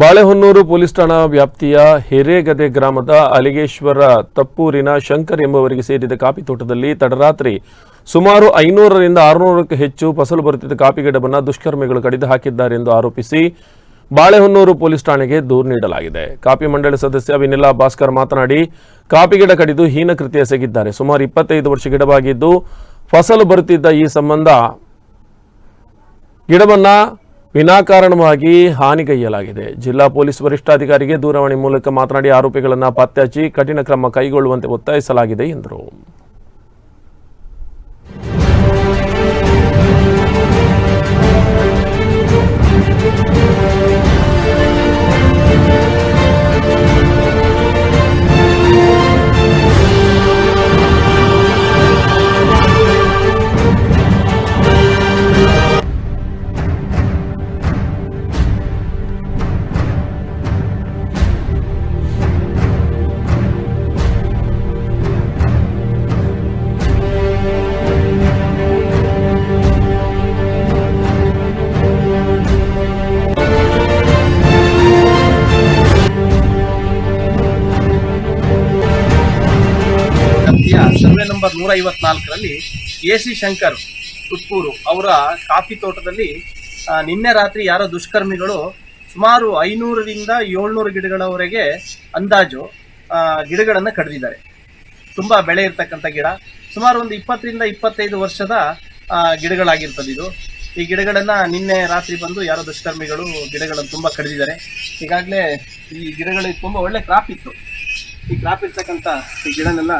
Balehonnur police ಠಾಣಾ ವ್ಯಾಪ್ತಿಯ ಹಿರೇಗದೆ ಗ್ರಾಮದ ಅಲಿಗೇಶ್ವರ ತಪ್ಪೂರಿನ ಶಂಕರ್ ಎಂಬುವರಿಗೆ ಸೇರಿದ ಕಾಫಿ ತೋಟದಲ್ಲಿ ತಡರಾತ್ರಿ ಸುಮಾರು ಐನೂರರಿಂದ ಆರುನೂರಕ್ಕೂ ಹೆಚ್ಚು ಫಸಲು ಬರುತ್ತಿದ್ದ ಕಾಫಿ ಗಿಡವನ್ನು ದುಷ್ಕರ್ಮಿಗಳು ಕಡಿದು ಹಾಕಿದ್ದಾರೆ ಎಂದು ಆರೋಪಿಸಿ ಬಾಳೆಹೊನ್ನೂರು ಪೊಲೀಸ್ ಠಾಣೆಗೆ ದೂರು ನೀಡಲಾಗಿದೆ. ಕಾಫಿ ಮಂಡಳಿ ಸದಸ್ಯ ವಿನಿಲಾ ಭಾಸ್ಕರ್ ಮಾತನಾಡಿ ಕಾಫಿ ಗಿಡ ಕಡಿದು ಹೀನ ಕೃತಿ ಎಸಗಿದ್ದಾರೆ. ಸುಮಾರು ಇಪ್ಪತ್ತೈದು ವರ್ಷ ಗಿಡವಾಗಿದ್ದು, ಫಸಲು ಬರುತ್ತಿದ್ದ ಈ ಸಂಬಂಧ ಗಿಡವನ್ನ ವಿನಾಕಾರಣವಾಗಿ ಹಾನಿಗೈಯಲಾಗಿದೆ ಜಿಲ್ಲಾ ಪೊಲೀಸ್ ವರಿಷ್ಠಾಧಿಕಾರಿಗೆ ದೂರವಾಣಿ ಮೂಲಕ ಮಾತನಾಡಿ ಆರೋಪಿಗಳನ್ನು ಪತ್ತೆ ಕಠಿಣ ಕ್ರಮ ಕೈಗೊಳ್ಳುವಂತೆ ಒತ್ತಾಯಿಸಲಾಗಿದೆ ಎಂದರು. ವ್ಯಾಪ್ತಿಯ ಸರ್ವೆ ನಂಬರ್ ನೂರ ಐವತ್ನಾಲ್ಕರಲ್ಲಿ ಎ ಸಿ ಶಂಕರ್ ತುಪ್ಪೂರು ಅವರ ಕಾಫಿ ತೋಟದಲ್ಲಿ ನಿನ್ನೆ ರಾತ್ರಿ ಯಾರೋ ದುಷ್ಕರ್ಮಿಗಳು ಸುಮಾರು ಐನೂರರಿಂದ ಏಳ್ನೂರು ಗಿಡಗಳವರೆಗೆ ಅಂದಾಜು ಗಿಡಗಳನ್ನು ಕಡಿದಿದ್ದಾರೆ. ತುಂಬ ಬೆಳೆ ಇರ್ತಕ್ಕಂಥ ಗಿಡ. ಸುಮಾರು ಒಂದು ಇಪ್ಪತ್ತರಿಂದ ಇಪ್ಪತ್ತೈದು ವರ್ಷದ ಗಿಡಗಳಾಗಿರ್ತದೆ ಇದು. ಈ ಗಿಡಗಳನ್ನು ನಿನ್ನೆ ರಾತ್ರಿ ಬಂದು ಯಾರೋ ದುಷ್ಕರ್ಮಿಗಳು ಗಿಡಗಳನ್ನು ತುಂಬ ಕಡಿದಿದ್ದಾರೆ. ಈಗಾಗಲೇ ಈ ಗಿಡಗಳಿಗೆ ತುಂಬ ಒಳ್ಳೆ ಕ್ರಾಪ್ ಇತ್ತು. ಈ ಕ್ರಾಪ್ ಇರ್ತಕ್ಕಂಥ ಈ ಗಿಡನೆಲ್ಲ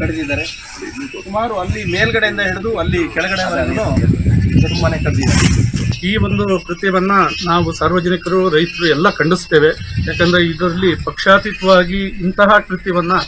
ಕಡಿದಿದ್ದಾರೆ. ಸುಮಾರು ಅಲ್ಲಿ ಮೇಲ್ಗಡೆಯಿಂದ ಹಿಡಿದು ಅಲ್ಲಿ ಕೆಳಗಡೆವರೆಗೂ ತುಂಬಾನೇ ಕಡಿದಿದ್ದಾರೆ. ಈ ಒಂದು ಕೃತ್ಯವನ್ನ ನಾವು ಸಾರ್ವಜನಿಕರು, ರೈತರು ಎಲ್ಲ ಖಂಡಿಸ್ತೇವೆ. ಯಾಕಂದ್ರೆ ಇದರಲ್ಲಿ ಪಕ್ಷಾತೀತವಾಗಿ ಇಂತಹ ಕೃತ್ಯವನ್ನ